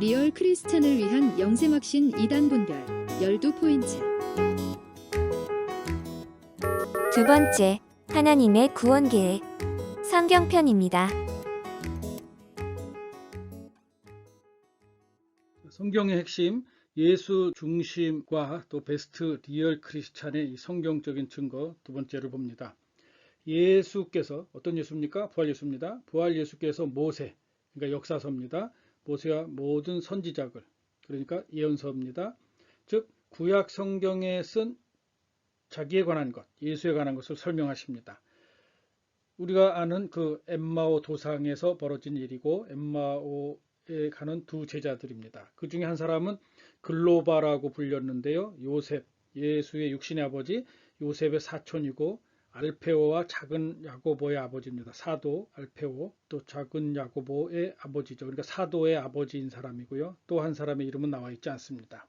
리얼 크리스찬을 위한 영생확신 2단 분별 12포인트 두 번째, 하나님의 구원 계획. 성경편입니다. 성경의 핵심 예수 중심과 또 베스트 리얼 크리스찬의 이 성경적인 증거 두 번째를 봅니다. 예수께서 어떤 예수입니까? 부활 예수입니다. 부활 예수께서 모세 그러니까 역사서입니다. 모세와 모든 선지자들 그러니까 예언서입니다. 즉 구약 성경에 쓴 자기에 관한 것, 예수에 관한 것을 설명하십니다. 우리가 아는 그 엠마오 도상에서 벌어진 일이고 엠마오에 가는 두 제자들입니다. 그 중에 한 사람은 글로바라고 불렸는데요. 요셉, 예수의 육신의 아버지, 요셉의 사촌이고 알페오와 작은 야고보의 아버지입니다. 사도 알페오, 또 작은 야고보의 아버지죠. 그러니까 사도의 아버지인 사람이고요. 또 한 사람의 이름은 나와 있지 않습니다.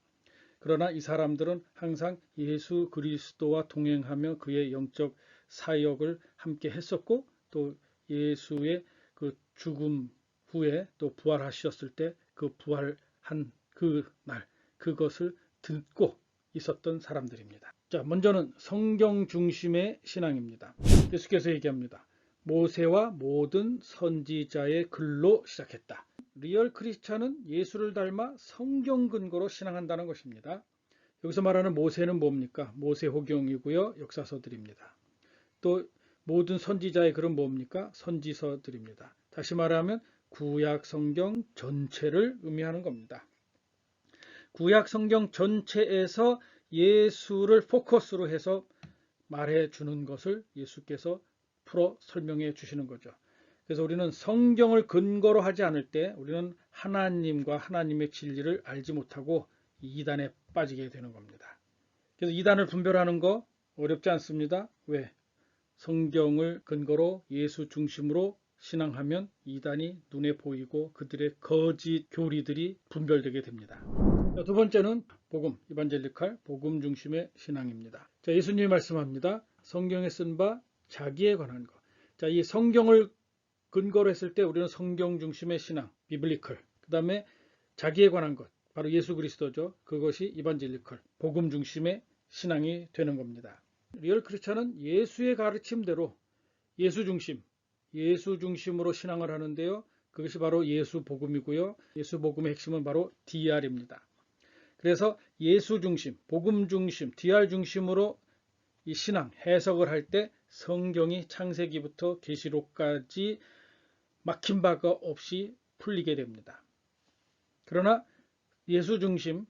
그러나 이 사람들은 항상 예수 그리스도와 동행하며 그의 영적 사역을 함께 했었고 또 예수의 그 죽음 후에 또 부활하셨을 때 그 부활한 그 날 그것을 듣고 있었던 사람들입니다. 자, 먼저는 성경 중심의 신앙입니다. 예수께서 얘기합니다. 모세와 모든 선지자의 글로 시작했다. 리얼 크리스찬은 예수를 닮아 성경 근거로 신앙한다는 것입니다. 여기서 말하는 모세는 뭡니까? 모세 호경이고요. 역사서들입니다. 또 모든 선지자의 글은 뭡니까? 선지서들입니다. 다시 말하면 구약 성경 전체를 의미하는 겁니다. 구약 성경 전체에서 예수를 포커스로 해서 말해 주는 것을 예수께서 풀어 설명해 주시는 거죠. 그래서 우리는 성경을 근거로 하지 않을 때 우리는 하나님과 하나님의 진리를 알지 못하고 이단에 빠지게 되는 겁니다. 그래서 이단을 분별하는 거 어렵지 않습니다. 왜? 성경을 근거로 예수 중심으로 신앙하면 이단이 눈에 보이고 그들의 거짓 교리들이 분별되게 됩니다. 자, 두 번째는 복음, 이반젤리칼, 복음 중심의 신앙입니다. 자, 예수님이 말씀합니다. 성경에 쓴 바 자기에 관한 것. 자, 이 성경을 근거로 했을 때 우리는 성경 중심의 신앙, 비블리컬. 그 다음에 자기에 관한 것, 바로 예수 그리스도죠. 그것이 이반젤리컬, 복음 중심의 신앙이 되는 겁니다. 리얼 크리스천은 예수의 가르침대로 예수 중심, 예수 중심으로 신앙을 하는데요. 그것이 바로 예수 복음이고요. 예수 복음의 핵심은 바로 DR입니다. 그래서 예수 중심, 복음 중심, DR 중심으로 이 신앙 해석을 할 때 성경이 창세기부터 계시록까지 막힌 바가 없이 풀리게 됩니다. 그러나 예수 중심,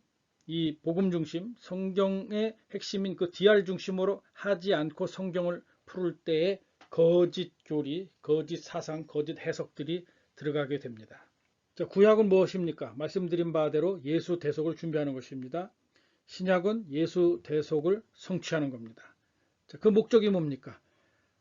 이 복음 중심, 성경의 핵심인 그 DR 중심으로 하지 않고 성경을 풀을 때에 거짓 교리, 거짓 사상, 거짓 해석들이 들어가게 됩니다. 자, 구약은 무엇입니까? 말씀드린 바대로 예수 대속을 준비하는 것입니다. 신약은 예수 대속을 성취하는 겁니다. 자, 그 목적이 뭡니까?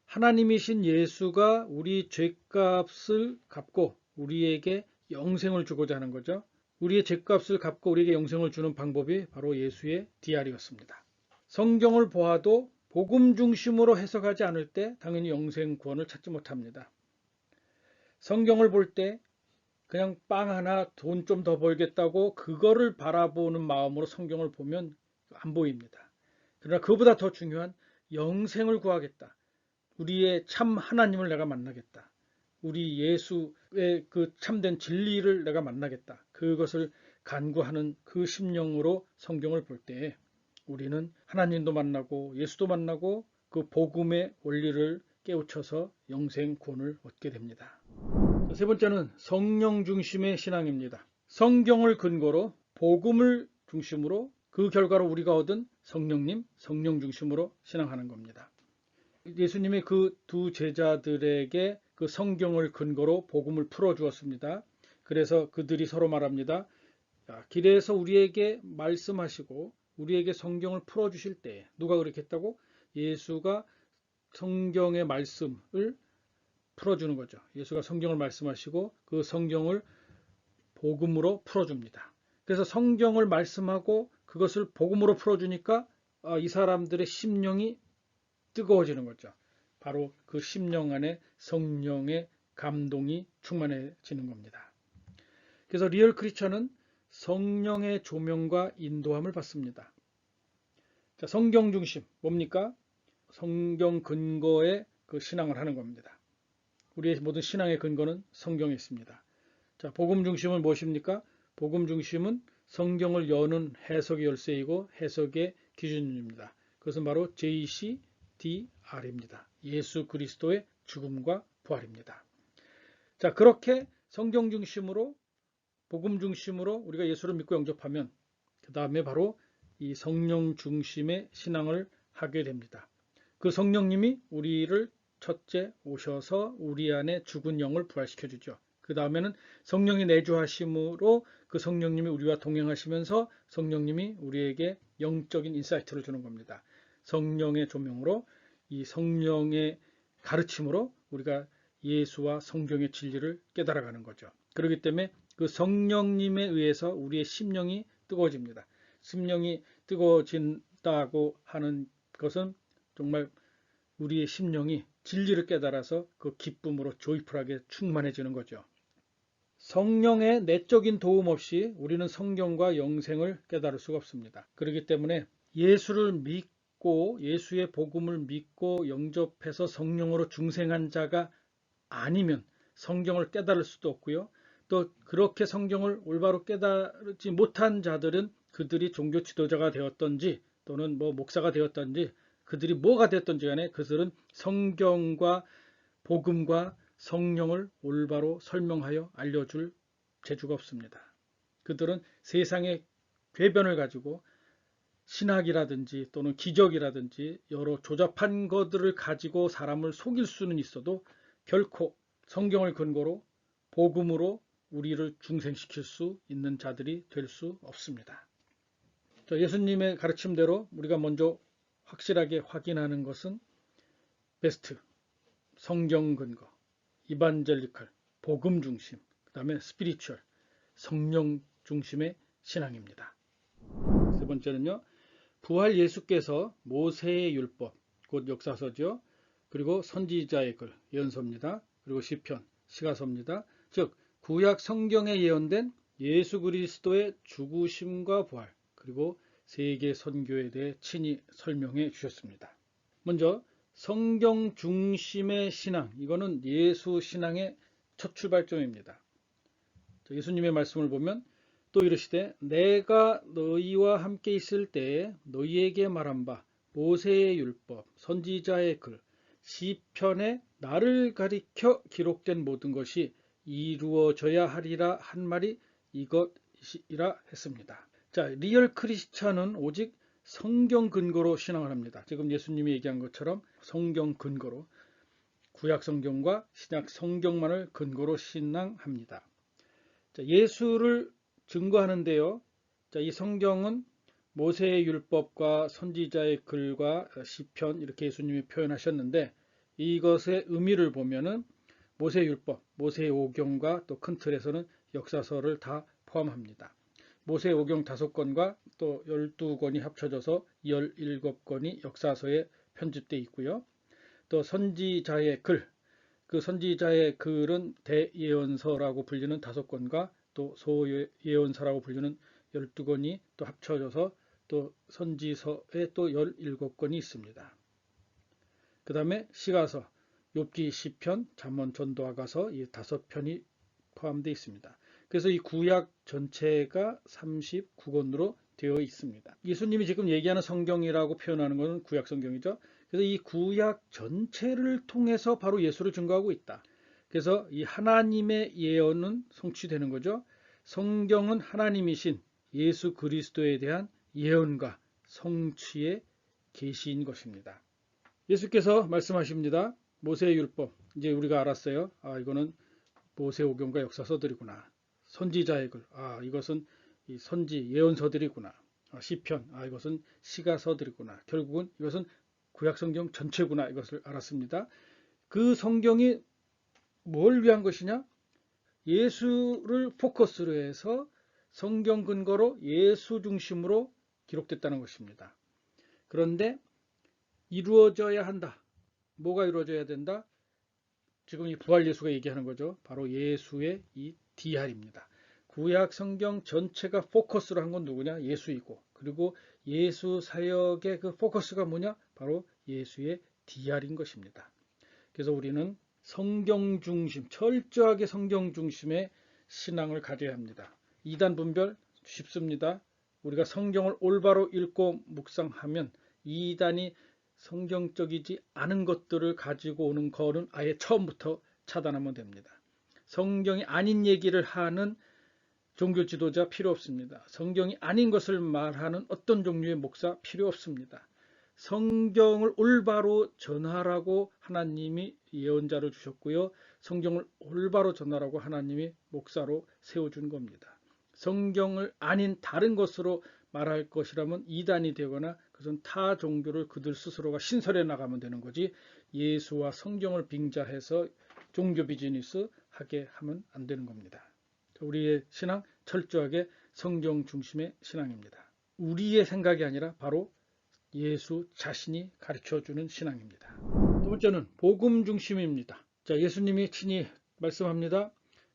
하나님이신 예수가 우리 죄값을 갚고 우리에게 영생을 주고자 하는 거죠. 우리의 죄값을 갚고 우리에게 영생을 주는 방법이 바로 예수의 DR이었습니다. 성경을 보아도 복음 중심으로 해석하지 않을 때 당연히 영생 구원을 찾지 못합니다. 성경을 볼 때 그냥 빵 하나 돈 좀 더 벌겠다고 그거를 바라보는 마음으로 성경을 보면 안 보입니다. 그러나 그보다 더 중요한 영생을 구하겠다. 우리의 참 하나님을 내가 만나겠다. 우리 예수의 그 참된 진리를 내가 만나겠다. 그것을 간구하는 그 심령으로 성경을 볼때 우리는 하나님도 만나고 예수도 만나고 그 복음의 원리를 깨우쳐서 영생 구원을 얻게 됩니다. 세 번째는 성령 중심의 신앙입니다. 성경을 근거로 복음을 중심으로 그 결과로 우리가 얻은 성령님, 성령 중심으로 신앙하는 겁니다. 예수님이 그두 제자들에게 그 성경을 근거로 복음을 풀어 주었습니다. 그래서 그들이 서로 말합니다. 길에서 우리에게 말씀하시고 우리에게 성경을 풀어 주실 때 누가 그렇게 했다고? 예수가 성경의 말씀을 풀어주는 거죠. 예수가 성경을 말씀하시고 그 성경을 복음으로 풀어줍니다. 그래서 성경을 말씀하고 그것을 복음으로 풀어주니까 이 사람들의 심령이 뜨거워지는 거죠. 바로 그 심령 안에 성령의 감동이 충만해지는 겁니다. 그래서 리얼 크리스천은 성령의 조명과 인도함을 받습니다. 자, 성경 중심 뭡니까? 성경 근거의 그 신앙을 하는 겁니다. 우리의 모든 신앙의 근거는 성경에 있습니다. 자, 복음 중심은 무엇입니까? 복음 중심은 성경을 여는 해석의 열쇠이고 해석의 기준입니다. 그것은 바로 JCDR입니다. 예수 그리스도의 죽음과 부활입니다. 자, 그렇게 성경 중심으로 복음 중심으로 우리가 예수를 믿고 영접하면 그 다음에 바로 이 성령 중심의 신앙을 하게 됩니다. 그 성령님이 우리를 첫째 오셔서 우리 안에 죽은 영을 부활시켜 주죠. 그 다음에는 성령이 내주하심으로 그 성령님이 우리와 동행하시면서 성령님이 우리에게 영적인 인사이트를 주는 겁니다. 성령의 조명으로 이 성령의 가르침으로 우리가 예수와 성경의 진리를 깨달아가는 거죠. 그렇기 때문에 그 성령님에 의해서 우리의 심령이 뜨거워집니다. 심령이 뜨거워진다고 하는 것은 정말 우리의 심령이 진리를 깨달아서 그 기쁨으로 조이풀하게 충만해지는 거죠. 성령의 내적인 도움 없이 우리는 성경과 영생을 깨달을 수가 없습니다. 그렇기 때문에 예수를 믿고 예수의 복음을 믿고 영접해서 성령으로 중생한 자가 아니면 성경을 깨달을 수도 없고요. 또 그렇게 성경을 올바로 깨달지 못한 자들은 그들이 종교 지도자가 되었던지 또는 뭐 목사가 되었던지 그들이 뭐가 됐던지 간에 그들은 성경과 복음과 성령을 올바로 설명하여 알려줄 재주가 없습니다. 그들은 세상의 궤변을 가지고 신학이라든지 또는 기적이라든지 여러 조잡한 것들을 가지고 사람을 속일 수는 있어도 결코 성경을 근거로 복음으로 우리를 중생시킬 수 있는 자들이 될 수 없습니다. 예수님의 가르침대로 우리가 먼저 확실하게 확인하는 것은 베스트, 성경 근거, 이반젤리칼, 복음 중심, 그 다음에 스피리추얼, 성령 중심의 신앙입니다. 세 번째는요, 부활 예수께서 모세의 율법, 곧 역사서죠. 그리고 선지자의 글, 예언서입니다. 그리고 시편, 시가서입니다. 즉 구약 성경에 예언된 예수 그리스도의 죽으심과 부활, 그리고 세계 선교에 대해 친히 설명해 주셨습니다. 먼저 성경 중심의 신앙, 이거는 예수 신앙의 첫 출발점입니다. 예수님의 말씀을 보면 또 이르시되 내가 너희와 함께 있을 때에 너희에게 말한 바 모세의 율법, 선지자의 글, 시편에 나를 가리켜 기록된 모든 것이 이루어져야 하리라 한 말이 이것이라 했습니다. 자, 리얼 크리스찬은 오직 성경 근거로 신앙을 합니다. 지금 예수님이 얘기한 것처럼 성경 근거로 구약 성경과 신약 성경만을 근거로 신앙합니다. 자, 예수를 증거하는데요. 자, 이 성경은 모세의 율법과 선지자의 글과 시편 이렇게 예수님이 표현하셨는데 이것의 의미를 보면은 모세 율법, 모세 오경과 또 큰 틀에서는 역사서를 다 포함합니다. 모세 오경 5권과 또 12권이 합쳐져서 17권이 역사서에 편집되어 있고요. 또 선지자의 글, 그 선지자의 글은 대예언서라고 불리는 5권과 또 소예언서라고 불리는 12권이 또 합쳐져서 또 선지서에 또 17권이 있습니다. 그 다음에 시가서, 욥기 시편, 잠언 전도아가서 이 다섯 편이 포함되어 있습니다. 그래서 이 구약 전체가 39권으로 되어 있습니다. 예수님이 지금 얘기하는 성경이라고 표현하는 것은 구약 성경이죠. 그래서 이 구약 전체를 통해서 바로 예수를 증거하고 있다. 그래서 이 하나님의 예언은 성취되는 거죠. 성경은 하나님이신 예수 그리스도에 대한 예언과 성취의 계시인 것입니다. 예수께서 말씀하십니다. 모세의 율법. 이제 우리가 알았어요. 아, 이거는 모세 오경과 역사 서들이구나. 선지자의 글. 아, 이것은 이 선지 예언서들이구나. 아, 시편. 아, 이것은 시가서들이구나. 결국은 이것은 구약성경 전체구나. 이것을 알았습니다. 그 성경이 뭘 위한 것이냐? 예수를 포커스로 해서 성경 근거로 예수 중심으로 기록됐다는 것입니다. 그런데 이루어져야 한다. 뭐가 이루어져야 된다? 지금 이 부활 예수가 얘기하는 거죠. 바로 예수의 이 DR입니다. 구약 성경 전체가 포커스로 한 건 누구냐? 예수이고 그리고 예수 사역의 그 포커스가 뭐냐? 바로 예수의 DR인 것입니다. 그래서 우리는 성경 중심, 철저하게 성경 중심의 신앙을 가져야 합니다. 이단 분별 쉽습니다. 우리가 성경을 올바로 읽고 묵상하면 이단이 성경적이지 않은 것들을 가지고 오는 거는 아예 처음부터 차단하면 됩니다. 성경이 아닌 얘기를 하는 종교 지도자 필요 없습니다. 성경이 아닌 것을 말하는 어떤 종류의 목사 필요 없습니다. 성경을 올바로 전하라고 하나님이 예언자를 주셨고요. 성경을 올바로 전하라고 하나님이 목사로 세워준 겁니다. 성경을 아닌 다른 것으로 말할 것이라면 이단이 되거나 그것은 타 종교를 그들 스스로가 신설해 나가면 되는 거지 예수와 성경을 빙자해서 종교 비즈니스 하게 하면 안 되는 겁니다. 우리의 신앙 철저하게 성경 중심의 신앙입니다. 우리의 생각이 아니라 바로 예수 자신이 가르쳐 주는 신앙입니다. 두 번째는 복음 중심입니다. 자, 예수님이 친히 말씀합니다.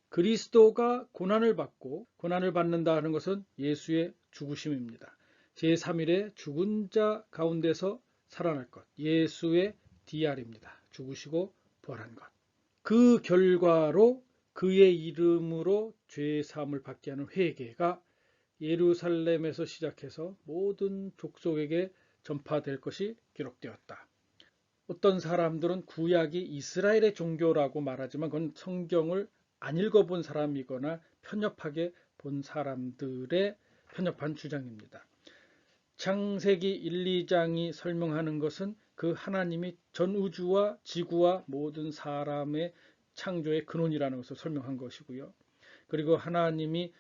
그리스도가 고난을 받고 고난을 받는다 하는 것은 예수의 죽으심입니다. 제3일에 죽은 자 가운데서 살아날 것. 예수의 DR입니다. 죽으시고 부활한 것. 그 결과로 그의 이름으로 죄 사함을 받게 하는 회개가 예루살렘에서 시작해서 모든 족속에게 전파될 것이 기록되었다. 어떤 사람들은 구약이 이스라엘의 종교라고 말하지만 그건 성경을 안 읽어본 사람이거나 편협하게 본 사람들의 편협한 주장입니다. 창세기 1, 2장이 설명하는 것은 그 하나님이 전 우주와 지구와 모든 사람의 창조의 근원이라는 것을 설명한 것이고요. 그리고 하나님이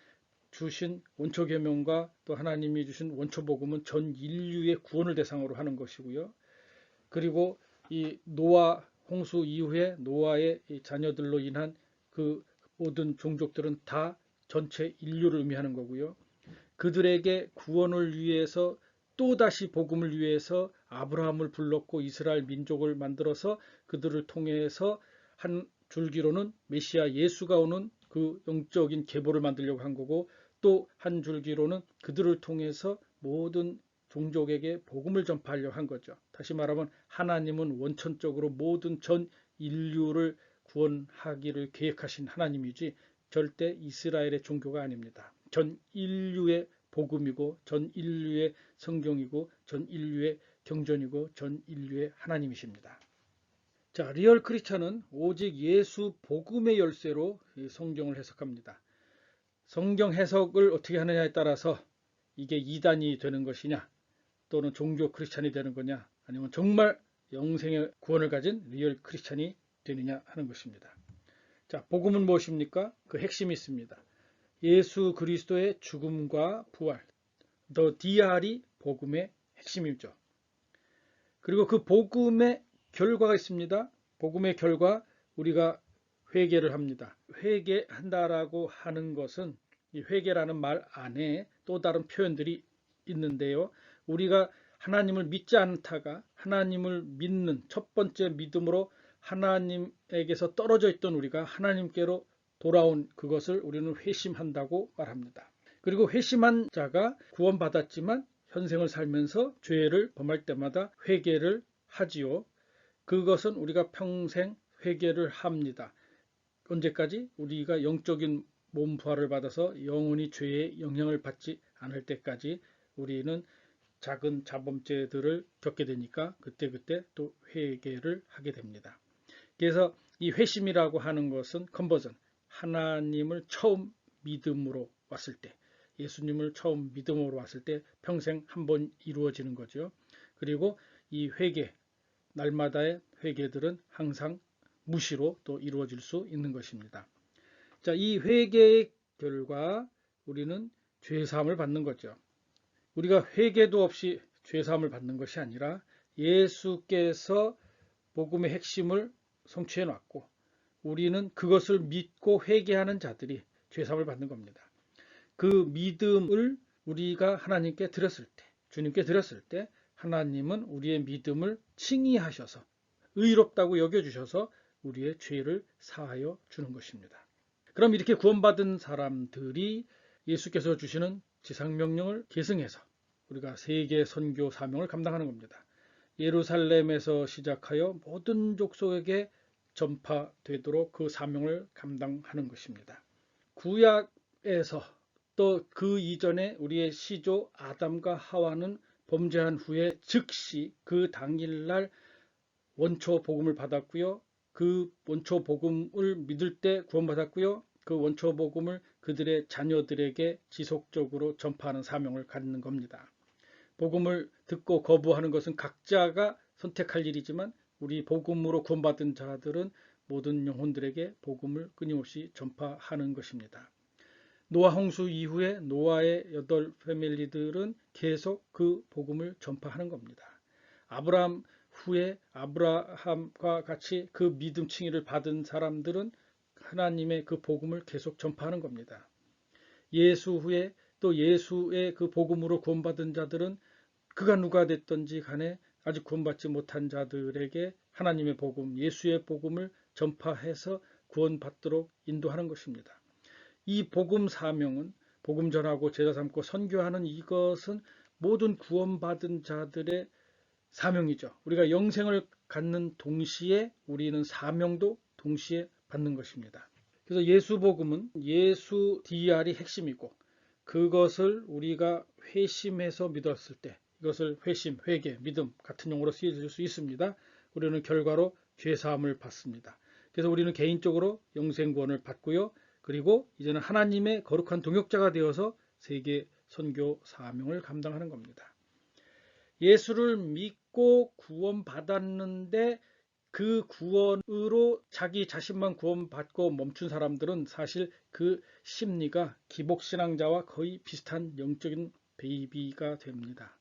주신 원초 계명과 또 하나님이 주신 원초 복음은 전 인류의 구원을 대상으로 하는 것이고요. 그리고 이 노아 홍수 이후에 노아의 자녀들로 인한 그 모든 종족들은 다 전체 인류를 의미하는 거고요. 그들에게 구원을 위해서 또다시 복음을 위해서 아브라함을 불렀고 이스라엘 민족을 만들어서 그들을 통해서 한 줄기로는 메시아 예수가 오는 그 영적인 계보를 만들려고 한 거고 또 한 줄기로는 그들을 통해서 모든 종족에게 복음을 전파하려고 한 거죠. 다시 말하면 하나님은 원천적으로 모든 전 인류를 구원하기를 계획하신 하나님이지 절대 이스라엘의 종교가 아닙니다. 전 인류의 복음이고 전 인류의 성경이고 전 인류의 경전이고 전 인류의 하나님이십니다. 자, 리얼 크리스천은 오직 예수 복음의 열쇠로 이 성경을 해석합니다. 성경 해석을 어떻게 하느냐에 따라서 이게 이단이 되는 것이냐 또는 종교 크리스찬이 되는 거냐 아니면 정말 영생의 구원을 가진 리얼 크리스찬이 되느냐 하는 것입니다. 자, 복음은 무엇입니까? 그 핵심이 있습니다. 예수 그리스도의 죽음과 부활, 더 DR이 복음의 핵심이죠. 그리고 그 복음의 결과가 있습니다. 복음의 결과 우리가 회개를 합니다. 회개한다라고 하는 것은 이 회개라는 말 안에 또 다른 표현들이 있는데요. 우리가 하나님을 믿지 않다가 하나님을 믿는 첫 번째 믿음으로 하나님에게서 떨어져 있던 우리가 하나님께로 돌아온 그것을 우리는 회심한다고 말합니다. 그리고 회심한 자가 구원받았지만 현생을 살면서 죄를 범할 때마다 회개를 하지요. 그것은 우리가 평생 회개를 합니다. 언제까지? 우리가 영적인 몸 부활을 받아서 영원히 죄의 영향을 받지 않을 때까지 우리는 작은 자범죄들을 겪게 되니까 그때그때 또 회개를 하게 됩니다. 그래서 이 회심이라고 하는 것은 컨버전, 하나님을 처음 믿음으로 왔을 때, 예수님을 처음 믿음으로 왔을 때 평생 한 번 이루어지는 거죠. 그리고 이 회개, 날마다의 회개들은 항상 무시로 또 이루어질 수 있는 것입니다. 자, 이 회개의 결과 우리는 죄사함을 받는 거죠. 우리가 회개도 없이 죄사함을 받는 것이 아니라 예수께서 복음의 핵심을 성취해 놨고 우리는 그것을 믿고 회개하는 자들이 죄사함을 받는 겁니다. 그 믿음을 우리가 하나님께 드렸을 때, 주님께 드렸을 때 하나님은 우리의 믿음을 칭의하셔서 의롭다고 여겨주셔서 우리의 죄를 사하여 주는 것입니다. 그럼 이렇게 구원받은 사람들이 예수께서 주시는 지상명령을 계승해서 우리가 세계 선교 사명을 감당하는 겁니다. 예루살렘에서 시작하여 모든 족속에게 전파되도록 그 사명을 감당하는 것입니다. 구약에서 또 그 이전에 우리의 시조 아담과 하와는 범죄한 후에 즉시 그 당일날 원초 복음을 받았고요. 그 원초 복음을 믿을 때 구원받았고요. 그 원초 복음을 그들의 자녀들에게 지속적으로 전파하는 사명을 갖는 겁니다. 복음을 듣고 거부하는 것은 각자가 선택할 일이지만 우리 복음으로 구원받은 자들은 모든 영혼들에게 복음을 끊임없이 전파하는 것입니다. 노아 홍수 이후에 노아의 여덟 패밀리들은 계속 그 복음을 전파하는 겁니다. 아브라함 후에 아브라함과 같이 그 믿음 칭의를 받은 사람들은 하나님의 그 복음을 계속 전파하는 겁니다. 예수 후에 또 예수의 그 복음으로 구원받은 자들은 그가 누가 됐든지 간에 아직 구원받지 못한 자들에게 하나님의 복음, 예수의 복음을 전파해서 구원받도록 인도하는 것입니다. 이 복음 사명은 복음 전하고 제자 삼고 선교하는 이것은 모든 구원받은 자들의 사명이죠. 우리가 영생을 갖는 동시에 우리는 사명도 동시에 받는 것입니다. 그래서 예수 복음은 예수 DR이 핵심이고 그것을 우리가 회심해서 믿었을 때 이것을 회심, 회개, 믿음 같은 용어로 쓰여질 수 있습니다. 우리는 결과로 죄 사함을 받습니다. 그래서 우리는 개인적으로 영생 구원을 받고요. 그리고 이제는 하나님의 거룩한 동역자가 되어서 세계 선교 사명을 감당하는 겁니다. 예수를 믿고 구원받았는데 그 구원으로 자기 자신만 구원받고 멈춘 사람들은 사실 그 심리가 기복신앙자와 거의 비슷한 영적인 베이비가 됩니다.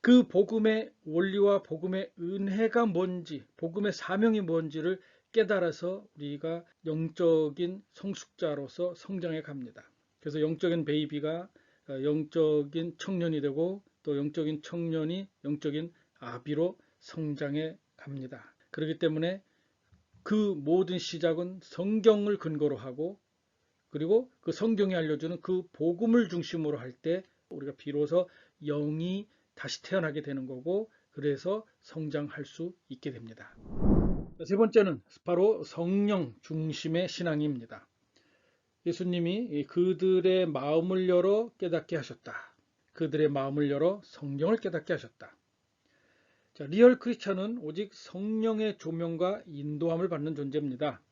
그 복음의 원리와 복음의 은혜가 뭔지, 복음의 사명이 뭔지를 깨달아서 우리가 영적인 성숙자로서 성장해 갑니다. 그래서 영적인 베이비가 영적인 청년이 되고 또 영적인 청년이 영적인 아비로 성장해 갑니다. 그렇기 때문에 그 모든 시작은 성경을 근거로 하고 그리고 그 성경이 알려주는 그 복음을 중심으로 할 때 우리가 비로소 영이 다시 태어나게 되는 거고 그래서 성장할 수 있게 됩니다. 세 번째는 바로 성령 중심의 신앙입니다. 예수님이 그들의 마음을 열어 깨닫게 하셨다. 그들의 마음을 열어 성경을 깨닫게 하셨다. 자, 리얼 크리스천은 오직 성령의 조명과 인도함을 받는 존재입니다.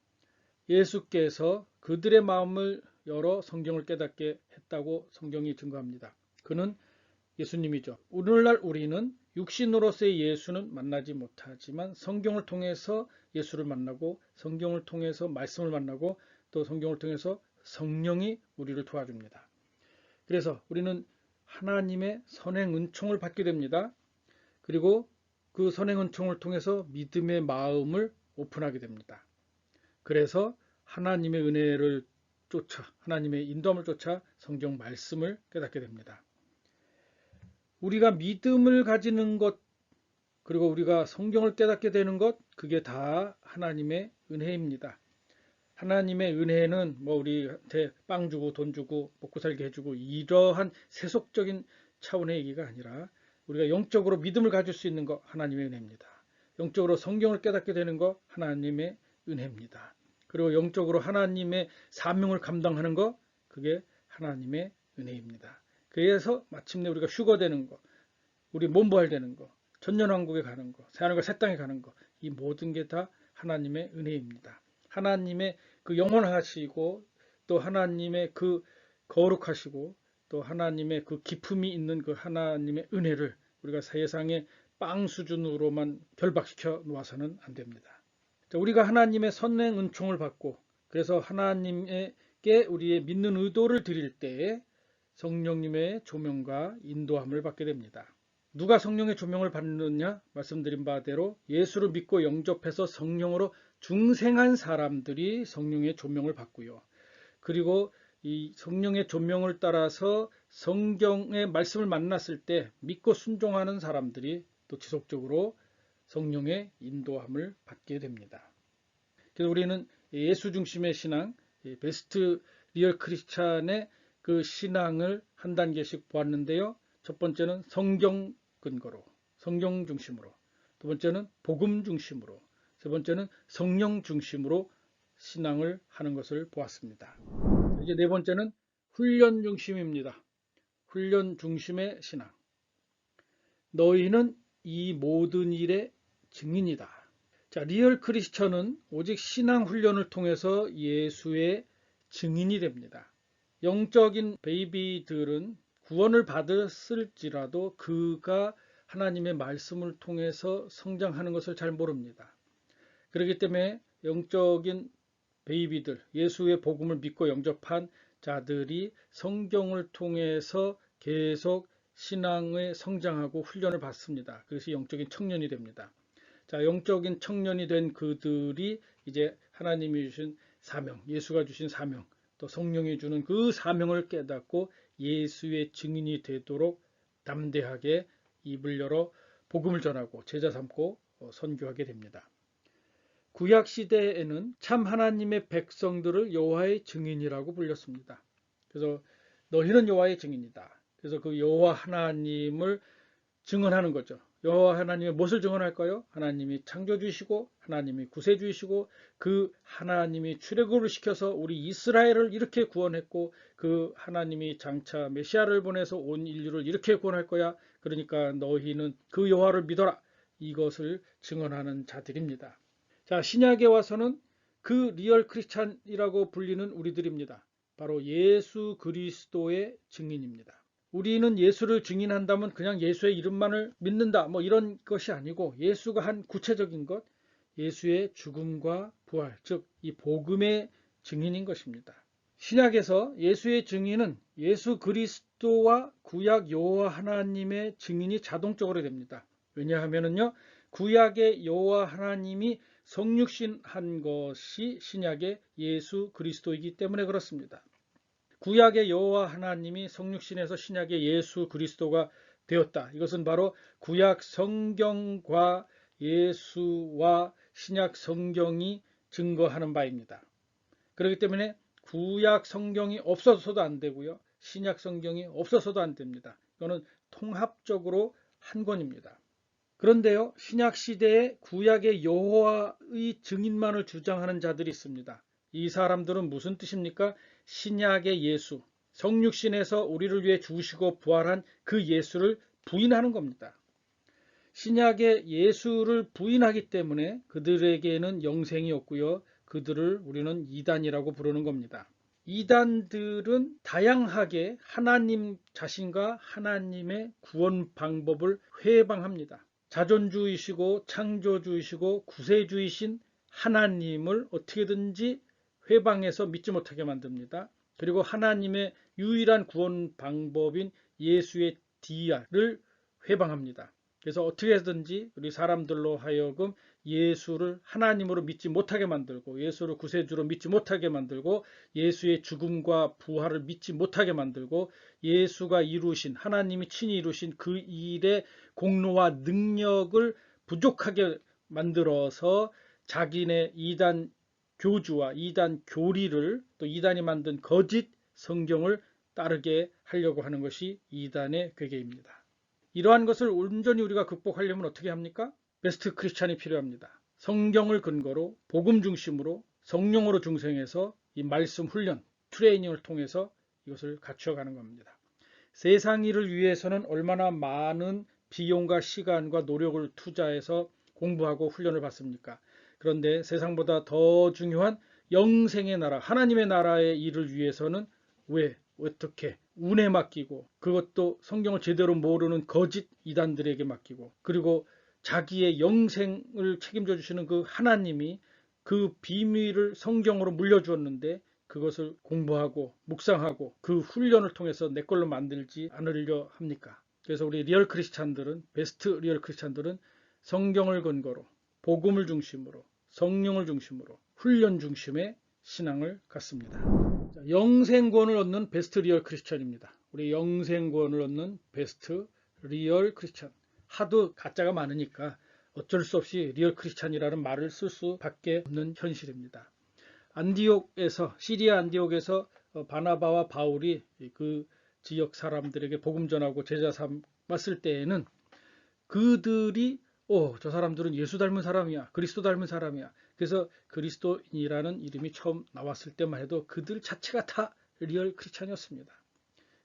예수께서 그들의 마음을 열어 성경을 깨닫게 했다고 성경이 증거합니다. 그는 예수님이죠. 오늘날 우리는 육신으로서의 예수는 만나지 못하지만 성경을 통해서 예수를 만나고 성경을 통해서 말씀을 만나고 또 성경을 통해서 성령이 우리를 도와줍니다. 그래서 우리는 하나님의 선행 은총을 받게 됩니다. 그리고 그 선행 은총을 통해서 믿음의 마음을 오픈하게 됩니다. 그래서 하나님의 은혜를 쫓아 하나님의 인도함을 쫓아 성경 말씀을 깨닫게 됩니다. 우리가 믿음을 가지는 것 그리고 우리가 성경을 깨닫게 되는 것 그게 다 하나님의 은혜입니다. 하나님의 은혜는 뭐 우리한테 빵 주고 돈 주고 먹고 살게 해주고 이러한 세속적인 차원의 얘기가 아니라 우리가 영적으로 믿음을 가질 수 있는 것 하나님의 은혜입니다. 영적으로 성경을 깨닫게 되는 것 하나님의 은혜입니다. 그리고 영적으로 하나님의 사명을 감당하는 것 그게 하나님의 은혜입니다. 그래서 마침내 우리가 휴거 되는 거, 우리 몸부활 되는 거, 전년왕국에 가는 거, 새하늘과 새 땅에 가는 거, 이 모든 게 다 하나님의 은혜입니다. 하나님의 그 영원하시고 또 하나님의 그 거룩하시고 또 하나님의 그 기품이 있는 그 하나님의 은혜를 우리가 세상의 빵 수준으로만 결박시켜 놓아서는 안 됩니다. 자, 우리가 하나님의 선행 은총을 받고 그래서 하나님께 우리의 믿는 의도를 드릴 때에 성령님의 조명과 인도함을 받게 됩니다. 누가 성령의 조명을 받느냐? 말씀드린 바대로 예수를 믿고 영접해서 성령으로 중생한 사람들이 성령의 조명을 받고요. 그리고 이 성령의 조명을 따라서 성경의 말씀을 만났을 때 믿고 순종하는 사람들이 또 지속적으로 성령의 인도함을 받게 됩니다. 그래서 우리는 예수 중심의 신앙, 이 베스트 리얼 크리스찬의 그 신앙을 한 단계씩 보았는데요. 첫 번째는 성경 근거로, 성경 중심으로. 두 번째는 복음 중심으로. 세 번째는 성령 중심으로 신앙을 하는 것을 보았습니다. 이제 네 번째는 훈련 중심입니다. 훈련 중심의 신앙. 너희는 이 모든 일의 증인이다. 자, 리얼 크리스천은 오직 신앙 훈련을 통해서 예수의 증인이 됩니다. 영적인 베이비들은 구원을 받았을지라도 그가 하나님의 말씀을 통해서 성장하는 것을 잘 모릅니다. 그렇기 때문에 영적인 베이비들, 예수의 복음을 믿고 영접한 자들이 성경을 통해서 계속 신앙에 성장하고 훈련을 받습니다. 그것이 영적인 청년이 됩니다. 자, 영적인 청년이 된 그들이 이제 하나님이 주신 사명, 예수가 주신 사명, 또 성령이 주는 그 사명을 깨닫고 예수의 증인이 되도록 담대하게 입을 열어 복음을 전하고 제자 삼고 어, 선교하게 됩니다. 구약 시대에는 참 하나님의 백성들을 여호와의 증인이라고 불렸습니다. 그래서 너희는 여호와의 증인이다. 그래서 그 여호와 하나님을 증언하는 거죠. 여호와 하나님의 무엇을 증언할까요? 하나님이 창조주이시고 하나님이 구세주이시고 그 하나님이 출애굽을 시켜서 우리 이스라엘을 이렇게 구원했고 그 하나님이 장차 메시아를 보내서 온 인류를 이렇게 구원할 거야. 그러니까 너희는 그 여호와를 믿어라. 이것을 증언하는 자들입니다. 자, 신약에 와서는 그 리얼 크리스찬이라고 불리는 우리들입니다. 바로 예수 그리스도의 증인입니다. 우리는 예수를 증인한다면 그냥 예수의 이름만을 믿는다. 뭐 이런 것이 아니고 예수가 한 구체적인 것, 예수의 죽음과 부활, 즉 이 복음의 증인인 것입니다. 신약에서 예수의 증인은 예수 그리스도와 구약 여호와 하나님의 증인이 자동적으로 됩니다. 왜냐하면은요. 구약의 여호와 하나님이 성육신한 것이 신약의 예수 그리스도이기 때문에 그렇습니다. 구약의 여호와 하나님이 성육신에서 신약의 예수 그리스도가 되었다. 이것은 바로 구약 성경과 예수와 신약 성경이 증거하는 바입니다. 그렇기 때문에 구약 성경이 없어서도 안 되고요. 신약 성경이 없어서도 안 됩니다. 이거는 통합적으로 한 권입니다. 그런데요, 신약 시대에 구약의 여호와의 증인만을 주장하는 자들이 있습니다. 이 사람들은 무슨 뜻입니까? 신약의 예수, 성육신에서 우리를 위해 죽으시고 부활한 그 예수를 부인하는 겁니다. 신약의 예수를 부인하기 때문에 그들에게는 영생이 없고요. 그들을 우리는 이단이라고 부르는 겁니다. 이단들은 다양하게 하나님 자신과 하나님의 구원 방법을 회방합니다. 자존주의시고 창조주의시고 구세주이신 하나님을 어떻게든지 회방해서 믿지 못하게 만듭니다. 그리고 하나님의 유일한 구원 방법인 예수의 디아를 회방합니다. 그래서 어떻게든지 우리 사람들로 하여금 예수를 하나님으로 믿지 못하게 만들고 예수를 구세주로 믿지 못하게 만들고 예수의 죽음과 부활을 믿지 못하게 만들고 예수가 이루신 하나님이 친히 이루신 그 일의 공로와 능력을 부족하게 만들어서 자기네 이단 교주와 이단 교리를 또 이단이 만든 거짓 성경을 따르게 하려고 하는 것이 이단의 괴계입니다. 이러한 것을 온전히 우리가 극복하려면 어떻게 합니까? 베스트 크리스찬이 필요합니다. 성경을 근거로 복음 중심으로 성령으로 중생해서 이 말씀 훈련, 트레이닝을 통해서 이것을 갖춰가는 겁니다. 세상 일을 위해서는 얼마나 많은 비용과 시간과 노력을 투자해서 공부하고 훈련을 받습니까? 그런데 세상보다 더 중요한 영생의 나라, 하나님의 나라의 일을 위해서는 왜, 어떻게, 운에 맡기고 그것도 성경을 제대로 모르는 거짓 이단들에게 맡기고 그리고 자기의 영생을 책임져 주시는 그 하나님이 그 비밀을 성경으로 물려주었는데 그것을 공부하고 묵상하고 그 훈련을 통해서 내 걸로 만들지 않으려 합니까? 그래서 우리 리얼 크리스찬들은 베스트 리얼 크리스찬들은 성경을 근거로 복음을 중심으로 성령을 중심으로 훈련 중심의 신앙을 갖습니다. 자, 영생권을 얻는 베스트 리얼 크리스천입니다. 우리 영생권을 얻는 베스트 리얼 크리스천. 하도 가짜가 많으니까 어쩔 수 없이 리얼 크리스천이라는 말을 쓸 수밖에 없는 현실입니다. 안디옥에서 시리아 안디옥에서 어, 바나바와 바울이 그 지역 사람들에게 복음 전하고 제자 삼았을 때에는 그들이 오, 저 사람들은 예수 닮은 사람이야. 그리스도 닮은 사람이야. 그래서 그리스도인이라는 이름이 처음 나왔을 때만 해도 그들 자체가 다 리얼 크리스찬이었습니다.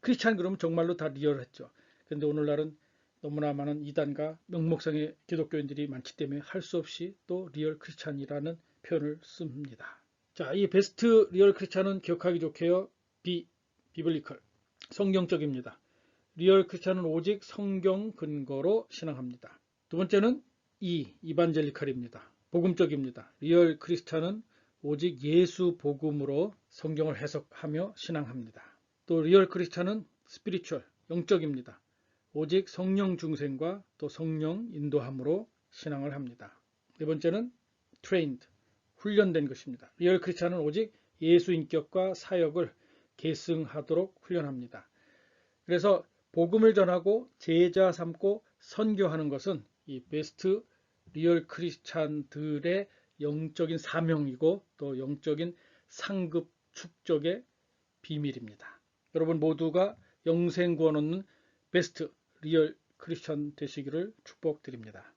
크리스찬 그러면 정말로 다 리얼했죠. 그런데 오늘날은 너무나 많은 이단과 명목상의 기독교인들이 많기 때문에 할 수 없이 또 리얼 크리스찬이라는 표현을 씁니다. 자, 이 베스트 리얼 크리스찬은 기억하기 좋게요. 비, 비블리컬, 성경적입니다. 리얼 크리스찬은 오직 성경 근거로 신앙합니다. 두 번째는 이, 이반젤리칼입니다. 복음적입니다. 리얼 크리스찬은 오직 예수 복음으로 성경을 해석하며 신앙합니다. 또 리얼 크리스찬은 스피리추얼, 영적입니다. 오직 성령 중생과 또 성령 인도함으로 신앙을 합니다. 네 번째는 trained, 훈련된 것입니다. 리얼 크리스찬은 오직 예수 인격과 사역을 계승하도록 훈련합니다. 그래서 복음을 전하고 제자 삼고 선교하는 것은 이 베스트 리얼 크리스찬들의 영적인 사명이고 또 영적인 상급 축적의 비밀입니다. 여러분 모두가 영생 구원 얻는 베스트 리얼 크리스천 되시기를 축복드립니다.